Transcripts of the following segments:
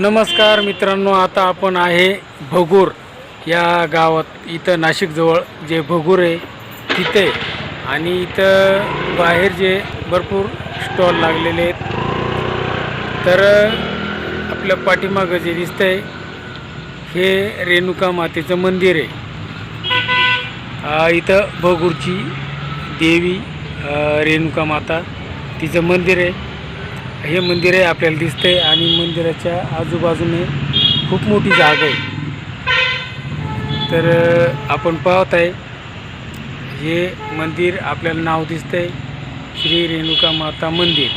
नमस्कार मित्रांनो आता आपण आहे भगूर या गावात इथं नाशिकजवळ जे भगूर आहे तिथे. आणि इथं बाहेर जे भरपूर स्टॉल लागलेले आहेत. तर आपल्या पाठीमागं जे दिसतंय हे रेणुका मातेचं मंदिर आहे. इथं भगूरची देवी रेणुका माता तिचं मंदिर आहे. हे मंदिर आहे आपल्याला दिसतंय आणि मंदिराच्या आजूबाजूने खूप मोठी जागा आहे. तर आपण पाहत आहे हे मंदिर आपल्याला नाव दिसतंय श्री रेणुका माता मंदिर.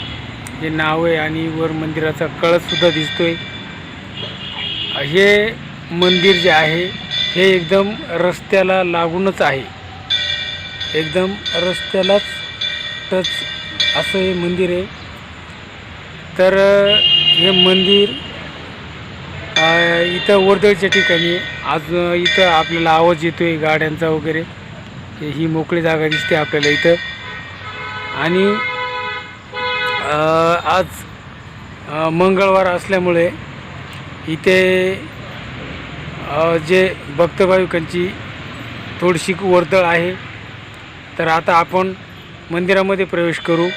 हे नाव आहे आणि वर मंदिराचा कळससुद्धा दिसतोय. हे मंदिर जे आहे हे एकदम रस्त्याला लागूनच आहे. एकदम रस्त्यालाच टच असं हे मंदिर आहे. तर हे मंदिर इथं वर्दळच्या ठिकाणी आज इथं आपल्याला आवाज येतो आहे गाड्यांचा वगैरे. ही मोकळी जागा दिसते आपल्याला इथं. आणि आज मंगळवार असल्यामुळे इथे जे भक्तभाविकांची थोडीशी वर्दळ आहे तर आता आपण मंदिरामध्ये प्रवेश करू.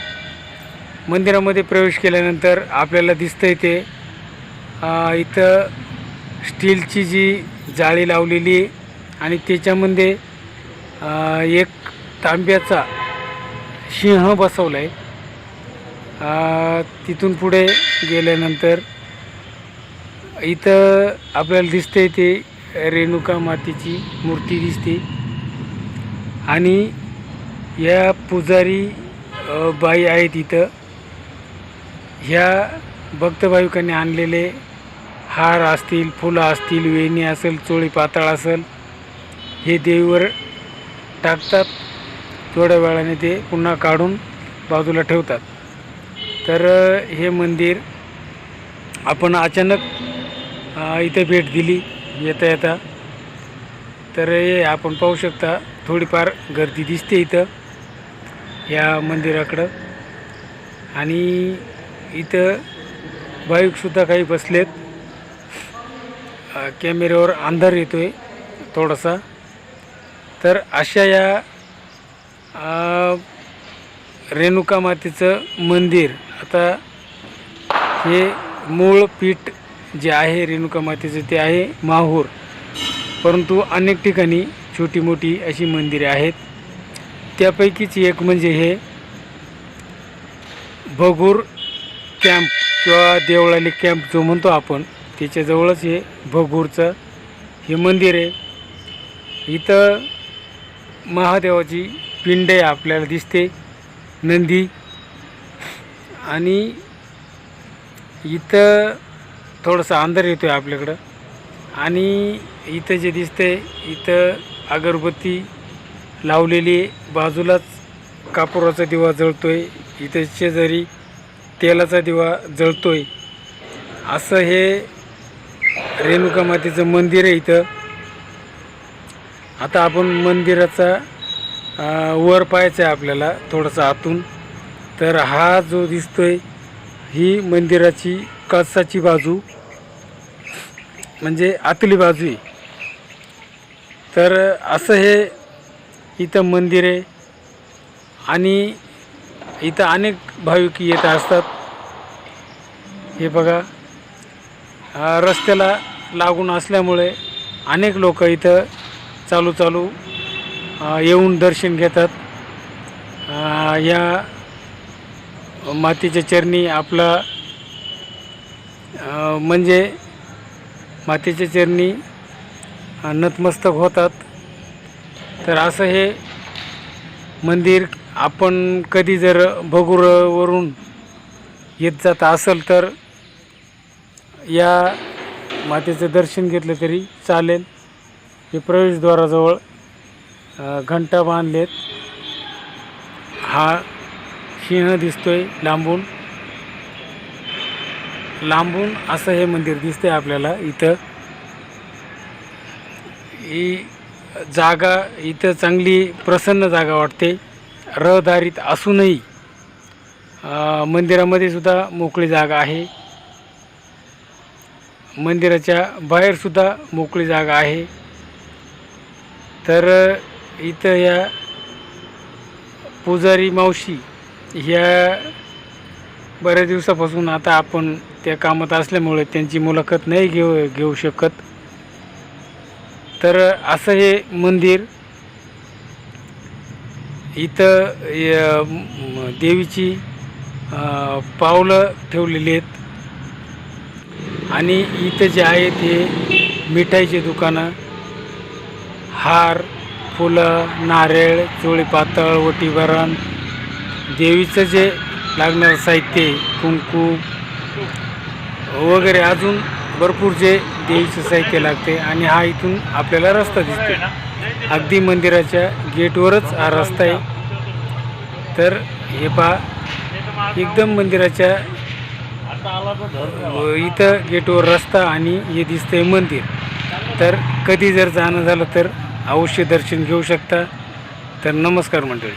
मंदिरामध्ये प्रवेश केल्यानंतर आपल्याला दिसतंय ते इथं स्टीलची जी जाळी लावलेली आहे आणि त्याच्यामध्ये एक तांब्याचा सिंह बसवला आहे तिथून पुढे गेल्यानंतर इथं आपल्याला दिसतंय ते रेणुका मातेची मूर्ती दिसते. आणि या पुजारी बाई आहेत इथं. ह्या भक्त भाविकांनी आणलेले हार असतील फुलं असतील वेणी असेल चोळी पातळ असेल हे देवीवर टाकतात. थोड्या वेळाने ते पुन्हा काढून बाजूला ठेवतात. तर हे मंदिर आपण अचानक इथे भेट दिली येता येता. तर हे आपण पाहू शकता थोडीफार गर्दी दिसते इथं या मंदिराकडं. आणि इथं बाईकसुद्धा काही बसलेत. कॅमेऱ्यावर अंधार येतो आहे थोडासा. तर अशा या रेणुका मातेचं मंदिर. आता हे मूळ पीठ जे आहे रेणुका मातेचं ते आहे माहूर. परंतु अनेक ठिकाणी छोटी मोठी अशी मंदिरे आहेत. त्यापैकीच एक म्हणजे हे भगूर कॅम्प किंवा देवळाली कॅम्प जो म्हणतो आपण त्याच्याजवळच हे भगूरचं हे मंदिर आहे. इथं महादेवाची पिंड आहे आपल्याला दिसते नंदी. आणि इथं थोडंसं अंधार येतो आहे आपल्याकडं. आणि इथं जे दिसतंय इथं अगरबत्ती लावलेली बाजूलाच कापुराचा दिवा जळतोय. इथं शेजारी तेलाचा दिवा जळतोय. असं हे रेणुका मातेचं मंदिर आहे इथं. आता आपण मंदिराचा वर पाहायचं आहे आपल्याला थोडंसं आतून. तर हा जो दिसतोय ही मंदिराची कळसाची बाजू. म्हणजे आतली बाजू आहे. तर असं हे इथं मंदिर आहे. आणि इथं अनेक भाविक येत असतात. हे बघा रस्त्याला लागून असल्यामुळे अनेक लोक इथं चालू चालू येऊन दर्शन घेतात. या मातीच्या चरणी आपला म्हणजे मातीच्या चरणी नतमस्तक होतात. तर असं हे मंदिर आपण कधी जर भगुरवरून येत जात असेल तर या मातेचं दर्शन घेतलं तरी चालेल. हे प्रवेशद्वाराजवळ घंटा बांधलेत. हा सिंह दिसतोय लांबून. लांबून असं हे मंदिर दिसतंय आपल्याला इथं. ही जागा इथं चांगली प्रसन्न जागा वाटते. रहदारीत असूनही मंदिरामध्ये सुद्धा मोकळी जागा आहे. मंदिराच्या बाहेरसुद्धा मोकळी जागा आहे. तर इथं या पुजारी मावशी ह्या बऱ्याच दिवसापासून आता आपण त्या कामात असल्यामुळे त्यांची मुलाखत नाही घेऊ घेऊ शकत. तर असं हे मंदिर इथं य- देवीची पावलं ठेवलेली आहेत. आणि इथं जे आहे ते मिठाईचे दुकानं हार फुलं नारळ चोळी पातळ वटीभरण देवीचं जे लागणारं साहित्य कुंकू वगैरे अजून भरपूर जे देवीचं साहित्य लागते आणि हा इथून आपल्याला रस्ता दिसतो अगदी मंदिराच्या गेटवरच हा रस्ता आहे. तर हे पहा एकदम मंदिराच्या इथं गेटवर रस्ता आणि हे दिसतंय मंदिर. तर कधी जर जाणं झालं तर अवश्य दर्शन घेऊ शकता. तर नमस्कार मंडळी.